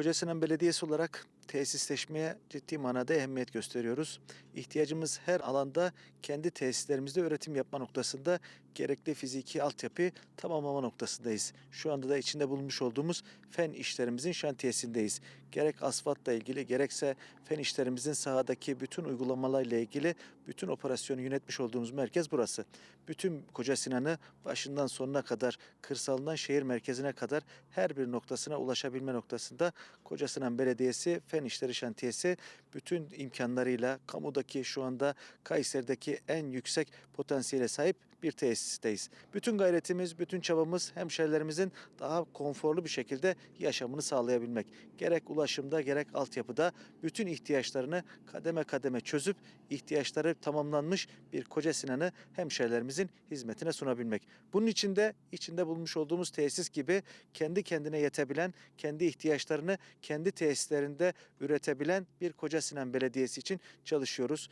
Kocasinan Belediyesi olarak tesisleşmeye ciddi manada ehemmiyet gösteriyoruz. İhtiyacımız her alanda kendi tesislerimizde üretim yapma noktasında gerekli fiziki altyapı tamamlama noktasındayız. Şu anda da içinde bulunmuş olduğumuz fen işlerimizin şantiyesindeyiz. Gerek asfaltla ilgili gerekse fen işlerimizin sahadaki bütün uygulamalarla ilgili bütün operasyonu yönetmiş olduğumuz merkez burası. Bütün Koca Sinan'ı başından sonuna kadar kırsalından şehir merkezine kadar her bir noktasına ulaşabilme noktasında Koca Sinan Belediyesi Fen İşleri Şantiyesi bütün imkanlarıyla kamudaki şu anda Kayseri'deki en yüksek potansiyele sahip bir tesisteyiz. Bütün gayretimiz, bütün çabamız hemşerilerimizin daha konforlu bir şekilde yaşamını sağlayabilmek. Gerek ulaşımda gerek altyapıda bütün ihtiyaçlarını kademe kademe çözüp ihtiyaçları tamamlanmış bir Koca Sinan'ı hemşerilerimizin hizmetine sunabilmek. Bunun için de içinde bulmuş olduğumuz tesis gibi kendi kendine yetebilen, kendi ihtiyaçlarını kendi tesislerinde üretebilen bir Koca Sinan Belediyesi için çalışıyoruz.